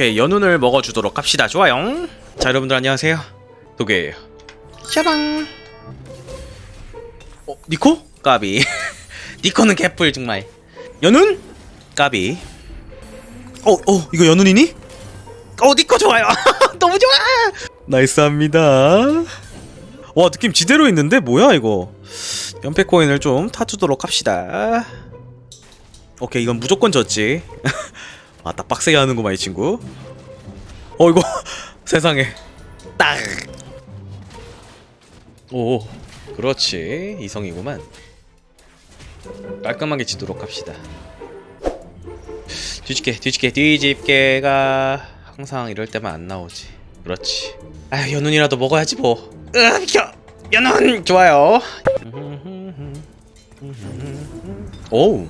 이렇게 연운을 먹어주도록 합시다. 좋아요. 자, 여러분들 안녕하세요. 도개예요. 샤방. 어, 니코? 까비. 니코는 개뿔 정말. 연운? 까비. 어, 어, 이거 연운이니? 어, 니코 좋아요. 너무 좋아. 나이스합니다. 와, 느낌 지대로 있는데 뭐야 이거? 연패 코인을 좀 타주도록 합시다. 오케이, 이건 무조건 졌지. 아따 빡세게 하는구만 이 친구. 어이구, 세상에. 딱! 오, 그렇지. 이성이구만. 깔끔하게 지도록 합시다. 뒤집게 뒤집게 뒤집게가 항상 이럴 때만 안 나오지. 그렇지. 아휴 연운이라도 먹어야지 뭐. 으아 비켜 연운! 좋아요. 오우.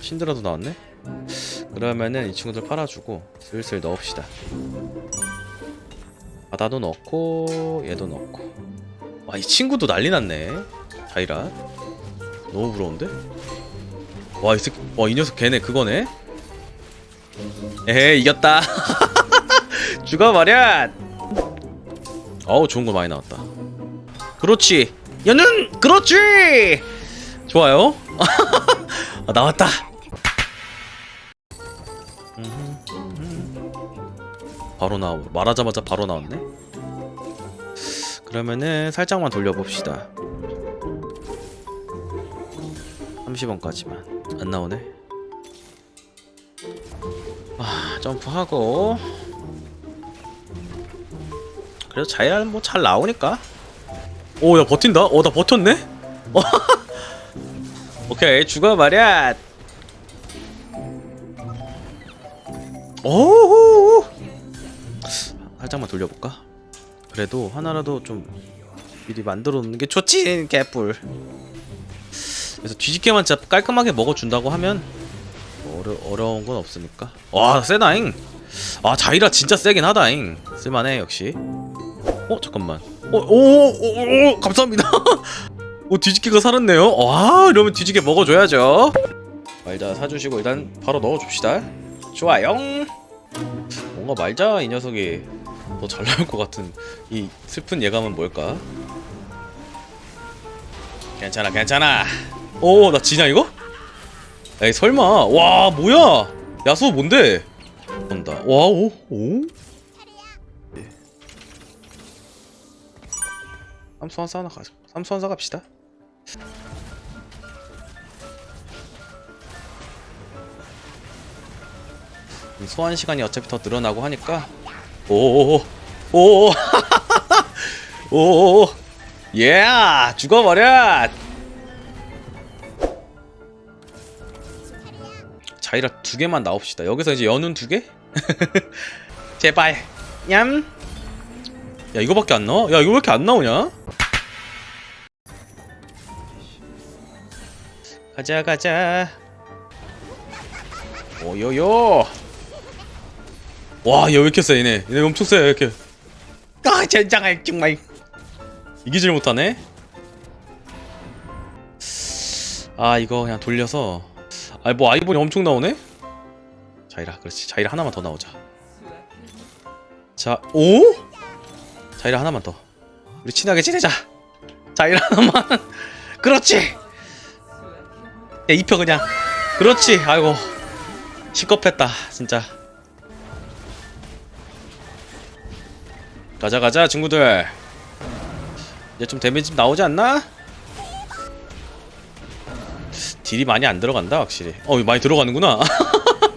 신드라도 나왔네? 그러면은 이 친구들 팔아주고 슬슬 넣읍시다. 바다도 넣고 얘도 넣고. 와 이 친구도 난리 났네. 다이라. 너무 부러운데? 와이 새끼 와이 녀석 걔네 그거네? 에헤 이겼다. 죽어버려 어우 좋은 거 많이 나왔다. 그렇지. 얘는 그렇지. 좋아요. 아, 나왔다. 바로 나오 말하자마자 바로 나왔네? 그러면은 살짝만 돌려봅시다. 30원까지만. 안 나오네? 아 점프하고. 그래도 자야 뭐 잘 나오니까. 오 야 버틴다? 어 나 버텼네? 어, 오케이 죽어 말이야. 오호! 살짝만 돌려볼까? 그래도 하나라도 좀 미리 만들어 놓는 게 좋지 개뿔. 그래서 뒤집게만 진짜 깔끔하게 먹어준다고 하면 뭐 어려, 어려운 건 없으니까. 와 세다잉. 아 자이라 진짜 세긴 하다잉. 쓸만해 역시. 어 잠깐만. 어오오오 감사합니다. 오 뒤집개가 살았네요. 와 이러면 뒤집개 먹어줘야죠. 말자 사주시고 일단 바로 넣어줍시다. 좋아요. 뭔가 말자 이 녀석이. 더 잘 나올 것 같은 이 슬픈 예감은 뭘까? 괜찮아 괜찮아 오나 지냐 이거? 에이 설마 와 뭐야 야수 뭔데? 본다 와오 오? 삼수한사 하나 가자 삼수한사 갑시다 소환 시간이 어차피 더 늘어나고 하니까 오오오오오오오 예! 죽어버려! 자이라 두 개만 나옵시다. 여기서 이제 연운 두 개? 제발. 얌. 야 이거밖에 안 나와? 야 이거 왜 이렇게 안 나오냐? 가자 가자. 오요요. 와얘 왜 이렇게 세 얘네? 얘네 엄청 세 이렇게. 아 젠장할 정말. 이기질 못하네? 아 이거 그냥 돌려서. 아 뭐 아이본이 엄청 나오네? 자이라 그렇지. 자이라 하나만 더 나오자. 자 오? 자이라 하나만 더. 우리 친하게 지내자. 자이라 하나만. 그렇지. 야 입혀 그냥. 그렇지. 아이고. 시겁했다 진짜. 가자 가자 친구들. 이제 좀 데미지 좀 나오지 않나? 딜이 많이 안 들어간다 확실히. 어 많이 들어가는구나.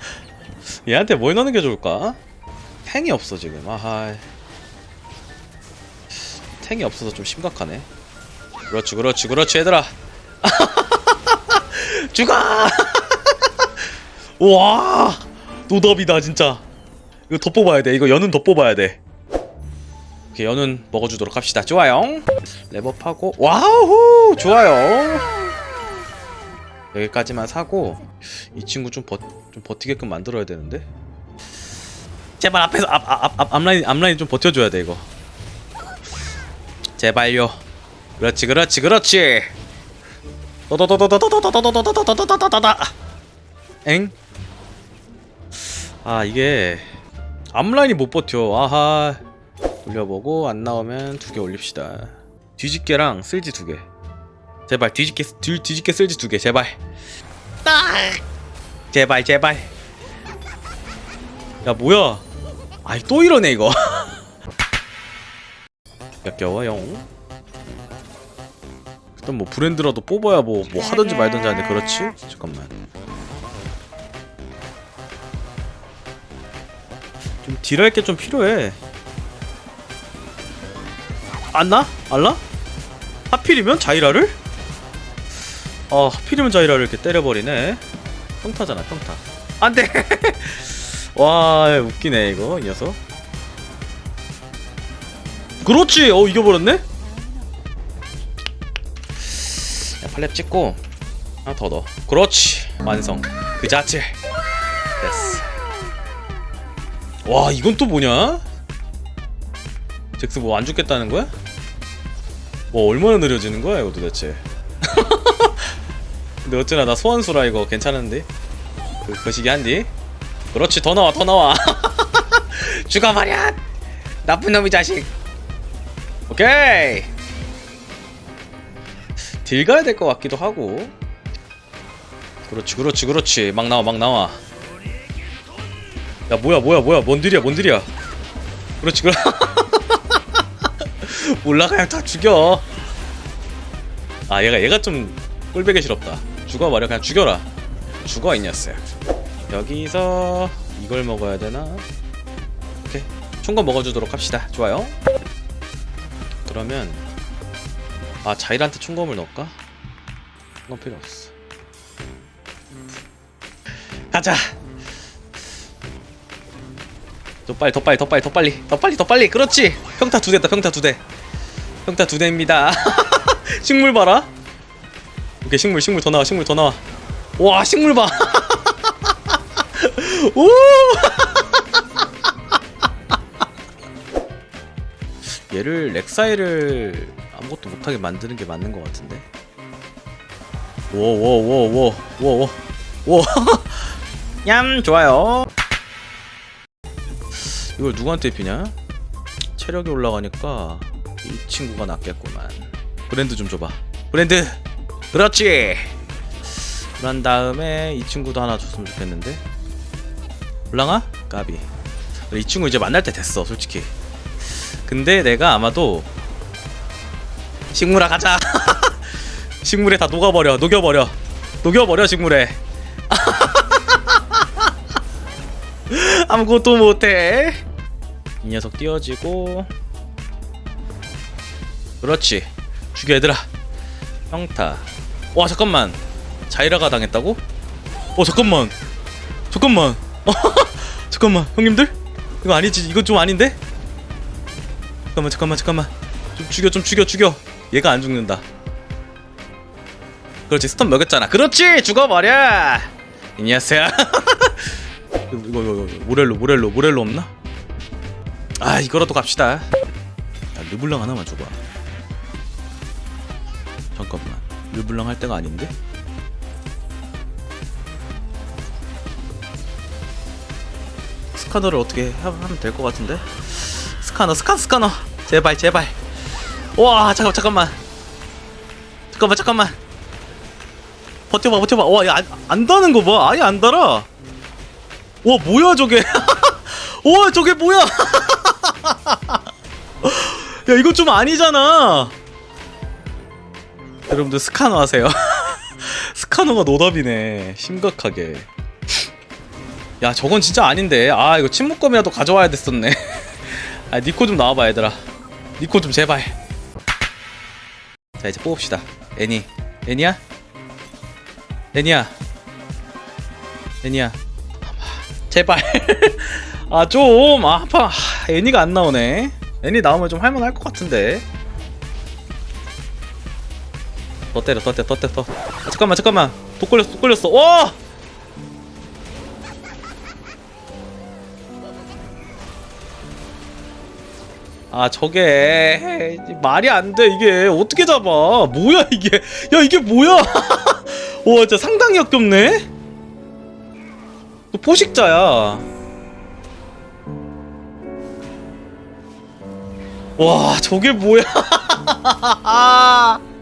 얘한테 뭘 넣는 게 좋을까? 탱이 없어 지금. 아하. 탱이 없어서 좀 심각하네. 그렇지 그렇지 그렇지 얘들아. 죽어! 와! 노답이다 진짜. 이거 더 뽑아야 돼. 이거 연은 더 뽑아야 돼. 오케이 연은 먹어주도록 합시다. 좋아요. 랩업하고 와우! 좋아요. 여기까지만 사고 이 친구 좀, 버, 좀 버티게끔 만들어야 되는데? 제발 앞에서 앞, 앞, 앞, 앞라인 앞라인 좀 버텨줘야 돼 이거. 제발요. 그렇지 그렇지 그렇지. 엥? 아 이게 앞라인이 못 버텨. 아하. 돌려보고 안 나오면 두 개 올립시다. 뒤집개랑 쓸지 두개. 제발 뒤집개 뒤, 뒤집개 쓸지 두 개. 제발. 제발 제발. 야 뭐야? 아이 또 이러네 이거. 역겨워 영? 일단 뭐 브랜드라도 뽑아야 뭐 뭐 하든지 말든지 하는데 그렇지? 잠깐만. 좀 딜할 게 좀 필요해 안 나? 알라? 하필이면 자이라를? 어 하필이면 자이라를 이렇게 때려버리네. 평타잖아 평타. 안돼! 와 웃기네 이거 이 녀석. 그렇지! 어 이겨버렸네? 야 팔렙 찍고 하나 더 넣어. 그렇지! 완성. 그 자체. 됐어. 와 이건 또 뭐냐? 잭스 뭐 안 죽겠다는 거야? 뭐 얼마나 느려지는 거야 이거 도대체? 근데 어쩌나 나 소환수라 이거 괜찮은데? 그 거시기 한디? 그렇지 더 나와 더 나와. 죽어버려! 나쁜 놈이 자식! 오케이! 딜 가야 될 것 같기도 하고. 그렇지 그렇지 그렇지. 막 나와 막 나와. 야 뭐야 뭐야 뭐야. 뭔 딜이야 뭔 딜이야. 그렇지 그렇 몰라 그냥 다 죽여. 아 얘가 얘가 좀 꼴배기 싫었다. 죽어버려 그냥 죽여라. 죽어 이 녀석. 여기서 이걸 먹어야 되나? 오케이. 총거 먹어주도록 합시다. 좋아요. 그러면 아 자일한테 총검을 넣을까? 그건 필요 없어. 가자. 더 빨리 더 빨리 더 빨리 더 빨리 더 빨리 더 빨리. 그렇지. 평타 두 대다 평타 두대 평타 두 대입니다. 식물 봐라. 오케이 식물 식물 더 나와 식물 더 나와. 와 식물 봐. 오! 얘를 렉사이를 아무것도 못하게 만드는 게 맞는 것 같은데? 워워워워워워워. 얌 좋아요. 이걸 누구한테 입히냐? 체력이 올라가니까 이 친구가 낫겠구만. 브랜드 좀 줘봐. 브랜드! 그렇지! 그런 다음에 이 친구도 하나 줬으면 좋겠는데. 올랑아? 까비. 이 친구 이제 만날 때 됐어 솔직히. 근데 내가 아마도 식물아 가자! 식물에 다 녹아버려 녹여버려. 녹여버려 식물에. 아무것도 못해. 이 녀석 띄워지고 그렇지. 죽여 얘들아. 평타. 와 잠깐만. 자이라가 당했다고? 어 잠깐만. 잠깐만. 잠깐만 형님들? 이거 아니지? 이거 좀 아닌데? 잠깐만 잠깐만 잠깐만. 좀 죽여 좀 죽여 죽여. 얘가 안 죽는다. 그렇지 스턴 먹였잖아. 그렇지! 죽어버려! 이 녀석. 이거, 이거 이거. 모렐로 모렐로 모렐로 없나? 아 이거라도 갑시다. 야 르블랑 하나만 줘봐 잠깐만. 르블랑 할 때가 아닌데? 스카너를 어떻게 하- 하면 될 것 같은데? 스카너 스카 스카너! 제발 제발! 와 잠깐 잠깐만! 잠깐만 잠깐만! 버텨봐 버텨봐! 와야 안, 안 다는 거봐. 아예 안 달아. 와 뭐야 저게? 와 저게 뭐야? 야 이거 좀 아니잖아 여러분들 스카너 하세요. 스카너가 노답이네. 심각하게. 야 저건 진짜 아닌데. 아 이거 침묵검이라도 가져와야 됐었네. 아 니코 좀 나와봐 얘들아. 니코 좀 제발. 자 이제 뽑읍시다. 애니. 애니야? 애니야. 애니야. 제발. 아 좀. 아, 아파. 아, 애니가 안 나오네. 애니 나오면 좀 할만할 것 같은데 더 때려 더 때려 더 때려 더. 아, 잠깐만 잠깐만. 독 걸렸어 독 걸렸어. 와 아 저게 말이 안 돼 이게. 어떻게 잡아? 뭐야 이게? 야 이게 뭐야? 와 진짜 상당히 역겹네? 또 포식자야. 와 저게 뭐야